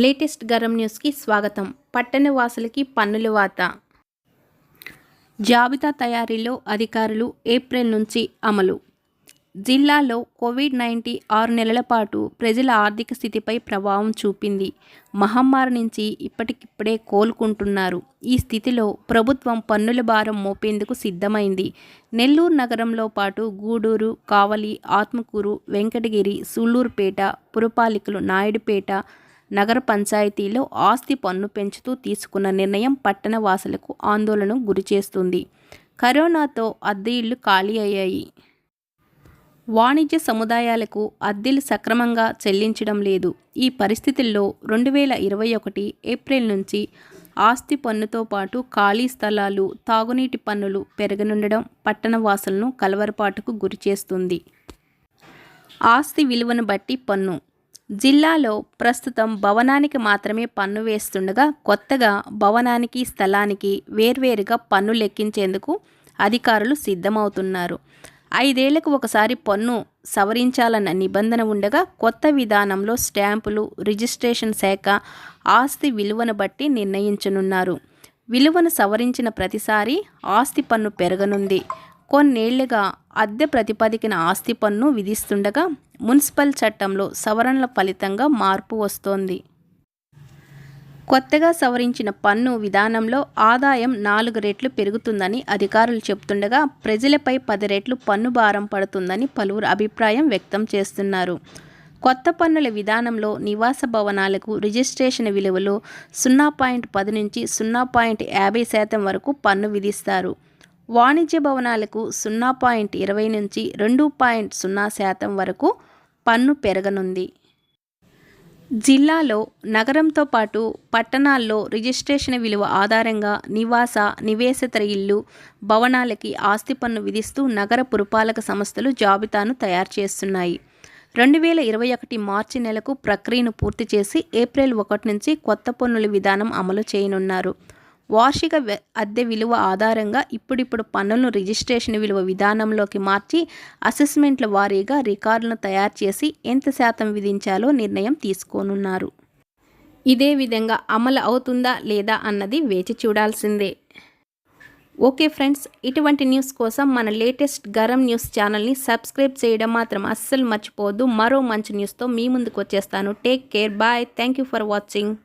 Latest garam న్యూస్కి స్వాగతం. పట్టణ వాసులకి పన్నుల వాత జాబితా తయారీలో అధికారులు ఏప్రిల్ నుంచి అమలు. జిల్లాలో కోవిడ్ నైన్టీన్ ఆరు నెలల పాటు ప్రజల ఆర్థిక స్థితిపై ప్రభావం చూపింది. మహమ్మారి నుంచి ఇప్పటికిప్పుడే కోలుకుంటున్నారు. ఈ స్థితిలో ప్రభుత్వం పన్నుల భారం మోపేందుకు సిద్ధమైంది. నెల్లూరు నగరంలో పాటు గూడూరు కావలి ఆత్మకూరు వెంకటగిరి సూళ్ళూరుపేట పురపాలికలు నాయుడుపేట నగర పంచాయతీలో ఆస్తి పన్ను పెంచుతూ తీసుకున్న నిర్ణయం పట్టణ వాసులకు ఆందోళనకు గురిచేస్తుంది. కరోనాతో అద్దె ఇళ్ళు ఖాళీ అయ్యాయి. వాణిజ్య సముదాయాలకు అద్దెలు సక్రమంగా చెల్లించడం లేదు. ఈ పరిస్థితుల్లో రెండు వేల ఇరవై ఒకటి ఏప్రిల్ నుంచి ఆస్తి పన్నుతో పాటు ఖాళీ స్థలాలు తాగునీటి పన్నులు పెరగనుండడం పట్టణ వాసులను కలవరపాటుకు గురిచేస్తుంది. ఆస్తి విలువను బట్టి పన్ను జిల్లాలో ప్రస్తుతం భవనానికి మాత్రమే పన్ను వేస్తుండగా కొత్తగా భవనానికి స్థలానికి వేర్వేరుగా పన్ను లెక్కించేందుకు అధికారులు సిద్ధమవుతున్నారు. ఐదేళ్ళకు ఒకసారి పన్ను సవరించాలన్న నిబంధన ఉండగా కొత్త విధానంలో స్టాంపులు రిజిస్ట్రేషన్ శాఖ ఆస్తి విలువను బట్టి నిర్ణయించనున్నారు. విలువను సవరించిన ప్రతిసారి ఆస్తి పన్ను పెరగనుంది. కొన్నేళ్ళుగా అద్దె ప్రతిపాదికన ఆస్తి పన్ను విధిస్తుండగా మున్సిపల్ చట్టంలో సవరణల ఫలితంగా మార్పు వస్తోంది. కొత్తగా సవరించిన పన్ను విధానంలో ఆదాయం నాలుగు రెట్లు పెరుగుతుందని అధికారులు చెబుతుండగా ప్రజలపై పది రెట్లు పన్ను భారం పడుతుందని పలువురు అభిప్రాయం వ్యక్తం చేస్తున్నారు. కొత్త పన్నుల విధానంలో నివాస భవనాలకు రిజిస్ట్రేషన్ విలువలో సున్నా పాయింట్ పది నుంచి సున్నా పాయింట్ యాభై శాతం వరకు పన్ను విధిస్తారు. వాణిజ్య భవనాలకు సున్నా పాయింట్ ఇరవై నుంచి రెండు పాయింట్ సున్నా శాతం వరకు పన్ను పెరగనుంది. జిల్లాలో నగరంతో పాటు పట్టణాల్లో రిజిస్ట్రేషన్ విలువ ఆధారంగా నివాస నివేశతర ఇల్లు భవనాలకి ఆస్తి పన్ను విధిస్తూ నగర పురపాలక సంస్థలు జాబితాను తయారు చేస్తున్నాయి. రెండు వేల ఇరవై ఒకటి మార్చి నెలకు ప్రక్రియను పూర్తి చేసి ఏప్రిల్ ఒకటి నుంచి కొత్త పన్నుల విధానం అమలు చేయనున్నారు. వార్షిక అద్దె విలువ ఆధారంగా ఇప్పుడిప్పుడు పన్నులను రిజిస్ట్రేషన్ విలువ విధానంలోకి మార్చి అసెస్మెంట్ల వారీగా రికార్డులను తయారు చేసి ఎంత శాతం విధించాలో నిర్ణయం తీసుకోనున్నారు. ఇదే విధంగా అమలు అవుతుందా లేదా అన్నది వేచి చూడాల్సిందే. ఓకే ఫ్రెండ్స్ ఇటువంటి న్యూస్ కోసం మన లేటెస్ట్ గరం న్యూస్ ఛానల్ని సబ్స్క్రైబ్ చేయడం మాత్రం అస్సలు మర్చిపోవద్దు. మరో మంచి న్యూస్తో మీ ముందుకు వచ్చేస్తాను. Take care. Bye. Thank you for watching.